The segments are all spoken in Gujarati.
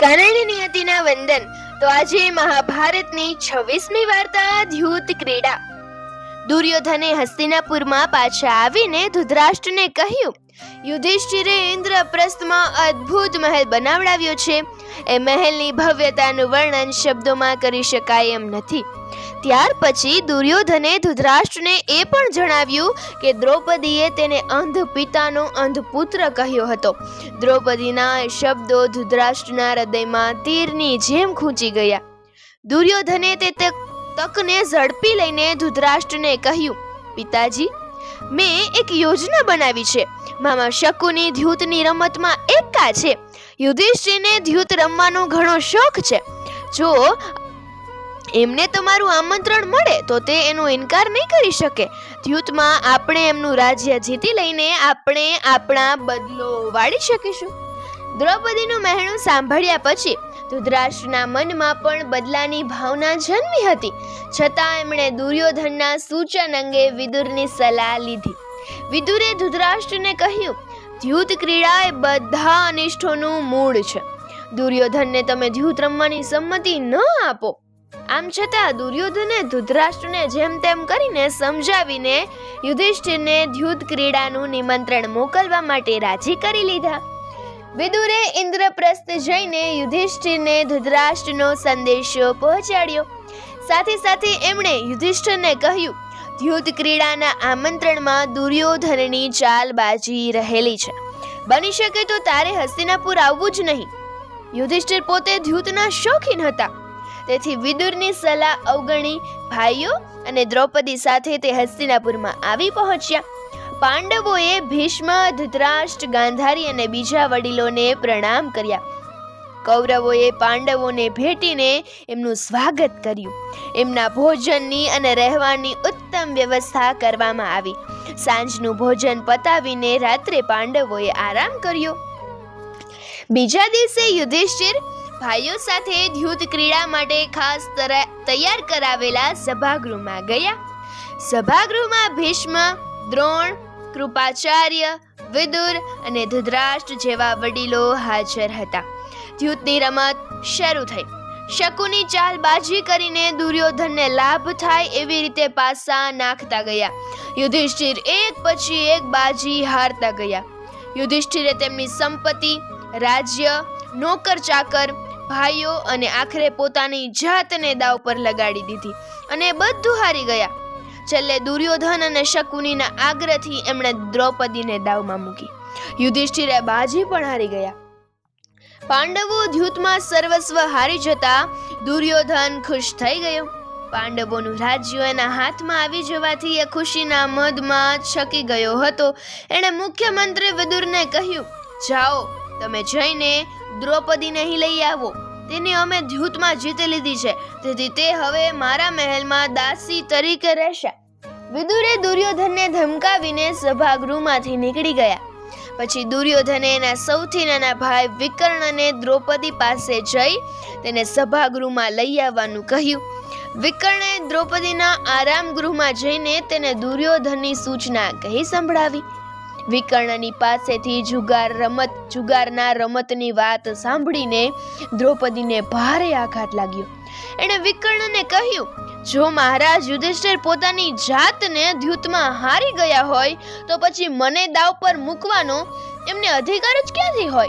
કર્ણ નિયતિના વંદન. તો આજે મહાભારતની છવ્વીસમી વાર્તા, ધ્યુત ક્રીડા. દુર્યોધને હસ્તિનાપુરમાં પાછા આવીને ધૃતરાષ્ટ્રને કહ્યું, યુધિષ્ઠિરે ઇન્દ્રપ્રસ્થમાં અદ્ભુત મહેલ બનાવડાવ્યો છે. એ મહેલની ભવ્યતાનું વર્ણન શબ્દોમાં કરી શકાય એમ નથી. ત્યાર પછી દુર્યોધને ધૃતરાષ્ટ્રને એ પણ જણાવ્યું કે દ્રૌપદીએ તેને અંધ પિતાનો અંધ પુત્ર કહ્યો હતો. દ્રૌપદીના શબ્દો ધૃતરાષ્ટ્રના હૃદયમાં તીરની જેમ ખૂંચી ગયા. દુર્યોધને તે તક- તકને ઝડપી લઈને ધૃતરાષ્ટ્રને કહ્યું, પિતાજી, મેં એક યોજના બનાવી છે. મામા શકુની ધ્યુતની રમતમાં એકા છે. યુધિષ્ઠિરને ધ્યુત રમવાનો ઘણો શોખ છે. જો એમને તમારું આમંત્રણ મળે, તો તે એનો ઇનકાર નહીં કરી શકે. દ્યુતમાં આપણે એમનું રાજ્ય જીતી લઈને આપણે આપણા બદલો વાળી શકીશું. દ્રૌપદીનું મહેણું સાંભળ્યા પછી ધૃતરાષ્ટ્રના મનમાં પણ બદલાની ભાવના જન્મી હતી. છતાં એમણે દુર્યોધનના સૂચન અંગે વિદુરની સલાહ લીધી. વિદુરે ધૃતરાષ્ટ્રને કહ્યું ધ્યુત ક્રીડા એ બધા અનિષ્ઠોનું મૂળ છે. દુર્યોધનને તમે ધ્યુત રમવાની સંમતિ ન આપો. આમ છતાં દુર્યોધને ધૃતરાષ્ટ્રને જેમ તેમ કરીને સમજાવીને યુધિષ્ઠિરને ધ્યુત ક્રીડાનું નિમંત્રણ મોકલવા માટે રાજી કરી લીધા. વિદુરે ઇન્દ્રપ્રસ્થ જઈને યુધિષ્ઠિરને ધૃતરાષ્ટ્રનો સંદેશો પહોંચાડ્યો. સાથે સાથે એમણે યુધિષ્ઠિરને કહ્યું ધ્યુત ક્રીડાના આમંત્રણમાં દુર્યોધનની ચાલબાજી રહેલી છે. બની શકે તો તારે હસ્તિનાપુર આવવું જ નહીં. યુધિષ્ઠિર પોતે ધ્યુતના શોખીન હતા. તેથી વિદુરની સલાહ અવગણી ભાઈઓ અને દ્રૌપદી સાથે તે હસ્તિનાપુરમાં આવી પહોંચ્યા. પાંડવોએ ભીષ્મ ધૃતરાષ્ટ્ર ગાંધારી અને બીજા વડીલોને પ્રણામ કર્યા. કૌરવોએ પાંડવોને ભેટીને એમનું સ્વાગત કર્યું. એમના ભોજનની અને રહેવાની ઉત્તમ વ્યવસ્થા કરવામાં આવી. સાંજનું ભોજન પતાવીને રાત્રે પાંડવોએ આરામ કર્યો. બીજા દિવસે યુધિષ્ઠિર ભાઈઓ સાથે ધ્યુત ક્રીડા માટે ખાસ તૈયાર કરાવેલા સભાગૃહમાં ગયા. સભાગૃહમાં ભીષ્મ, દ્રોણ, કૃપાચાર્ય, વિદુર અને ધૃતરાષ્ટ્ર જેવા વડીલો હાજર હતા. ધ્યુતની રમત શરૂ થઈ. શકુની ચાલબાજી કરીને દુર્યોધનને લાભ થાય એવી રીતે પાસા નાખતા ગયા. યુધિષ્ઠિર એક પછી એક બાજી હારતા ગયા. યુધિષ્ઠિરે તેમની સંપત્તિ, રાજ્ય નોકર ચાકર ભાઈઓ અને આખરે પોતાની જાતને દાવ પર લગાડી દીધી અને બધું હારી ગયા. છેલ્લે દુર્યોધન અને શકુનીના આગ્રહથી એમણે દ્રૌપદીને દાવમાં મૂકી. યુધિષ્ઠિરે બાજી પણ હારી ગયા. પાંડવો ધ્યુતમાં સર્વસ્વ હારી જતા દુર્યોધન ખુશ થઈ ગયો. પાંડવોનું રાજ્ય એના હાથમાં આવી જવાથી એ ખુશીના મદમાં છકી ગયો હતો. એણે મુખ્યમંત્રી વિદુરને કહ્યું, જાઓ તમે જઈને દ્રૌપદીને અહીં લઈ આવો. તેને અમે ધ્યુતમાં જીતી લીધી છે. તેથી તે હવે મારા મહેલમાં દાસી તરીકે રહેશે. વિદુરે દુર્યોધનને ધમકાવીને સભાગૃહમાંથી નીકળી ગયા. પછી દુર્યોધને એના સૌથી નાના ભાઈ વિકર્ણને દ્રૌપદી પાસે જઈ તેને સભાગૃહમાં લઈ આવવાનું કહ્યું. વિકર્ણે દ્રૌપદીના આરામ ગૃહમાં જઈને તેને દુર્યોધનની સૂચના કહી સંભળાવી. વિકર્ણની પાસેથી જુગાર રમત, જુગારના રમતની વાત સાંભળીને દ્રૌપદીને ભારે આઘાત લાગ્યો. એણે વિકર્ણને કહ્યું, જો મહારાજ યુધિષ્ઠિર પોતાની જાતને દ્યુતમાં હારી ગયા હોય, તો પછી મને દાવ પર મૂકવાનો એમને અધિકાર જ ક્યાંથી હોય?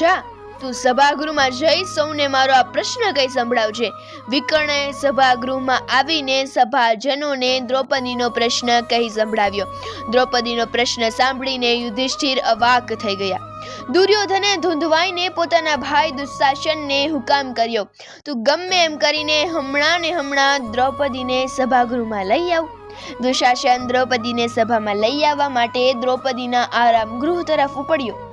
જા તું સભાગૃહમાં જઈ સૌને મારો આ પ્રશ્ન કઈ સંભળાવજે. વિકર્ણે સભાગૃહમાં આવીને સભાજનોને દ્રૌપદીનો પ્રશ્ન કહી સંભળાવ્યો. દ્રૌપદીનો પ્રશ્ન સાંભળીને યુધિષ્ઠિર અવાક થઈ ગયા. દુર્યોધને ધૂંધવાઈને પોતાના ભાઈ દુશાસનને હુકામ કર્યો. તું ગમે એમ કરીને હમણાં ને હમણાં દ્રૌપદીને સભાગૃહમાં લઈ આવ. દુશાસન દ્રૌપદીને સભામાં લઈ આવવા માટે દ્રૌપદીના આરામ ગૃહ તરફ ઉપડ્યો.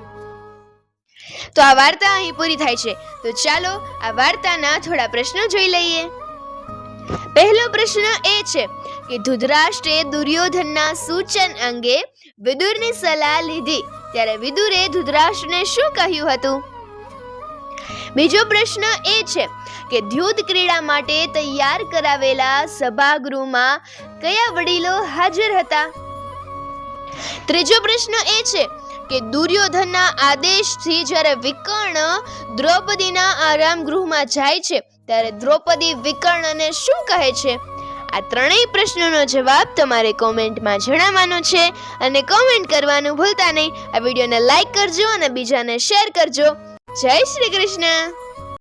તો આ વાર્તા અહીં પૂરી થાય છે. તો ચાલો આ વાર્તાના થોડા પ્રશ્નો જોઈ લઈએ. પહેલો પ્રશ્ન એ છે કે ધૃતરાષ્ટ્રે દુર્યોધનના સૂચન અંગે વિદુરની સલાહ લીધી. ત્યારે વિદુરે ધૃતરાષ્ટ્રને શું કહ્યું હતું? બીજો પ્રશ્ન એ છે કે દ્યુત ક્રીડા માટે તૈયાર કરાવેલા સભાગૃહમાં કયા વડીલો હાજર હતા? ત્રીજો પ્રશ્ન એ છે કે દુર્યોધનના આદેશથી જ્યારે વિકર્ણ દ્રૌપદીના આરામ ગૃહમાં જાય છે, ત્યારે દ્રૌપદી વિકર્ણને શું કહે છે? આ ત્રણેય પ્રશ્નોનો જવાબ તમારે કોમેન્ટમાં જણાવવાનો છે અને કોમેન્ટ કરવાનું ભૂલતા નહીં. આ વિડીયોને લાઈક કરજો અને બીજાને શેર કરજો. જય શ્રી કૃષ્ણ!